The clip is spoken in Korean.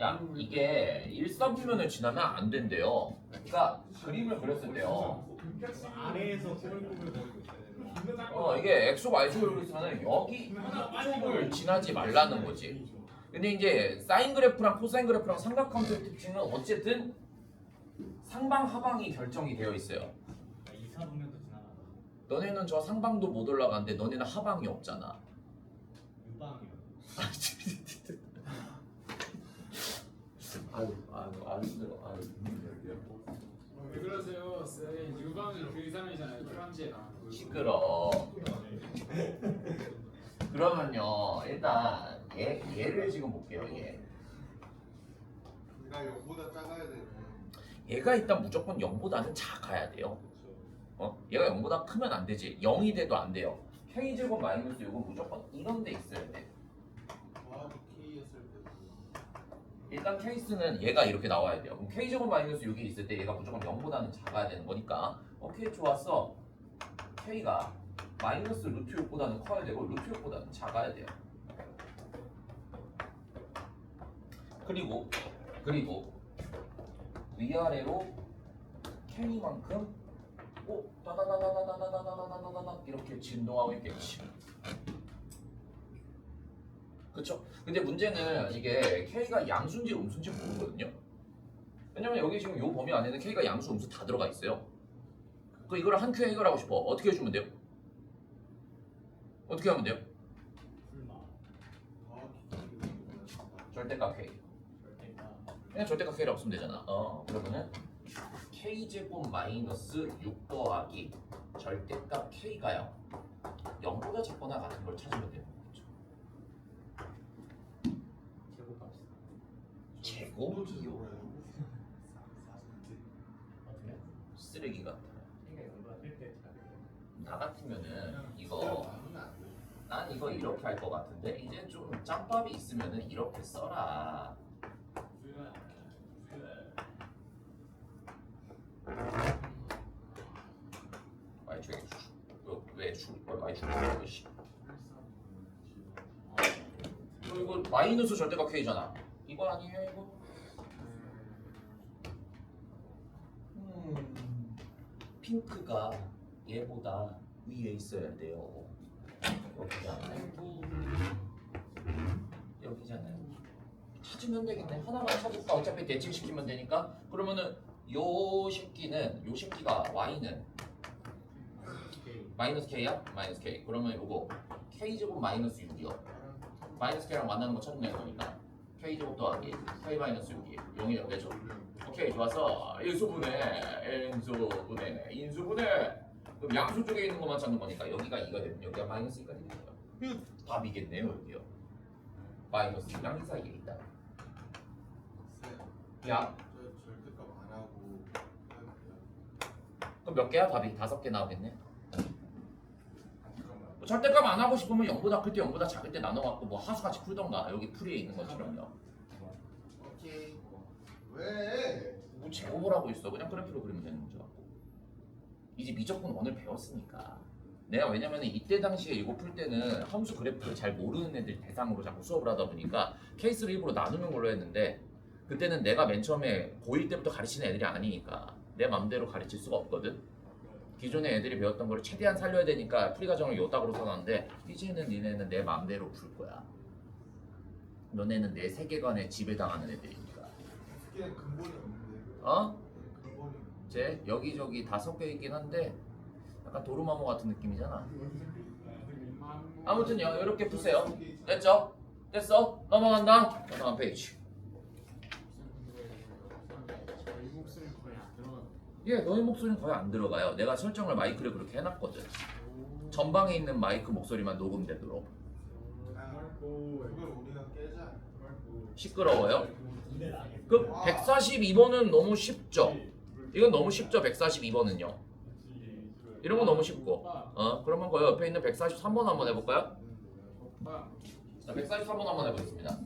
야 이게 일사분면을 지나면 안 된대요. 그러니까 그림을 그렸을 때요. 아래에서. 어 이게 엑소 Y축을 있으면 여기 이쪽을 지나지 말라는 거지. 근데 이제 사인 그래프랑 코사인 그래프랑 삼각함수의 특징은 어쨌든 상방 하방이 결정이 되어 있어요. 너네는 저 상방도 못 올라가는데 너네는 하방이 없잖아. 유방이요. 아유 힘들어. 아유 왜 그러세요? 쌤 유방이 그 이상이잖아요. 프랑지에 거. 시끄러. 그러면요 일단 얘 얘를 지금 볼게요 얘. 얘가 0보다 작아야 되네. 얘가 일단 무조건 0보다는 작아야 돼요. 어? 얘가 0보다 크면 안 되지. 0이 돼도 안 돼요. k 제곱 마이너스 요거 무조건 이런 데 있어야 돼. 더하기 K였을 때도 일단 케이스는 얘가 이렇게 나와야 돼요. 그럼 k 제곱 마이너스 6이 있을 때 얘가 무조건 0보다는 작아야 되는 거니까 오케이 좋았어. k가 마이너스 루트 6보다는 커야 되고 루트 6보다는 작아야 돼요. 그리고 그리고 위아래로 k만큼 오 따다다다다다다다다다다다 이렇게 진동하고 있겠지. 그쵸? 근데 문제는 이게 k가 양수인지 음수인지 모르거든요. 왜냐면 여기 지금 요 범위 안에는 k가 양수, 음수 다 들어가 있어요. 그 이걸 한 큐에 해결하고 싶어. 어떻게 해주면 돼요? 어떻게 하면 돼요? 작아. 절대값 k. 그냥 절대값 k를 없으면 되잖아. 어 그러면은 k 제곱 마이너스 6 더하기 절대값 k가요. 0보다 작거나 같은 걸 찾으면 돼요. 제곱값이. 제곱이요. 어떻게? 쓰레기 같아. K가 영보다 클때 작게. 나 같으면은 이거. 난 이거 이렇게 할 것 같은데 이제 좀 짬밥이 있으면은 이렇게 써라. 왜? 씨. 이거 마이너스 절대값 K잖아. 이거 아니에요 이거? 음, 핑크가 얘보다 위에 있어야 돼요. 여기잖아요. 여기잖아요. 찾으면 되겠네. 하나만 찾을까? 어차피 대칭시키면 되니까. 그러면은 요 새끼는 요 새끼가 y는. 마이너스 k야? 마이너스 k. 그러면 요거 k 제곱 마이너스 6이요. 마이너스 k랑 만나는 거 되는 거니까 k 제곱 더하기 k 마이너스 6이 0이라고 되죠. 오케이 좋았어. 인수분해, 인수분해, 인수분해. 그럼 양수 쪽에 있는 것만 찾는 거니까 여기가 2가 되면 여기가 마이너스 2가 되는 거예요. 답이겠네요 여기요. 마이너스 2랑 2 사이에 있다. 쌤, 야. 그럼 몇 개야? 답이 다섯 개 나오겠네. 뭐 절대값 안 하고 싶으면 0보다 클 때 0보다 작을 때 나눠갖고 뭐 하수같이 풀던가 여기 풀이에 있는 것처럼요. 오케이. 왜? 뭐 제곱을 하고 있어. 그냥 그래프로 그리면 되는 같고. 이제 미적분 원을 배웠으니까. 내가 왜냐면 이때 당시에 이거 풀 때는 함수 그래프를 잘 모르는 애들 대상으로 자꾸 수업을 하다 보니까 케이스를 일부러 나누는 걸로 했는데 그때는 내가 맨 처음에 고1 때부터 가르치는 애들이 아니니까 내 맘대로 가르칠 수가 없거든. 기존에 애들이 배웠던 걸 최대한 살려야 되니까 풀이 과정을 요딱으로 써놨는데 이제는 니네는 내 맘대로 풀 거야. 너네는 내 세계관에 지배당하는 애들이니 근본이 없는데. 어? 근본이 없는데. 제 여기저기 다 섞여 있긴 한데 약간 도루마무 같은 느낌이잖아. 아무튼 요 이렇게 푸세요. 됐죠? 됐어? 넘어간다. 넘어간 페이지. 예, 너희 목소리는 거의 안 들어가요. 내가 설정을 마이크를 그렇게 해놨거든. 전방에 있는 마이크 목소리만 녹음되도록. 시끄러워요? 그 142번은 너무 쉽죠? 이건 너무 쉽죠? 142번은요. 이런 거 너무 쉽고. 어? 그러면 그 옆에 있는 143번 한번 해볼까요? 자, 143번 한번 해보겠습니다.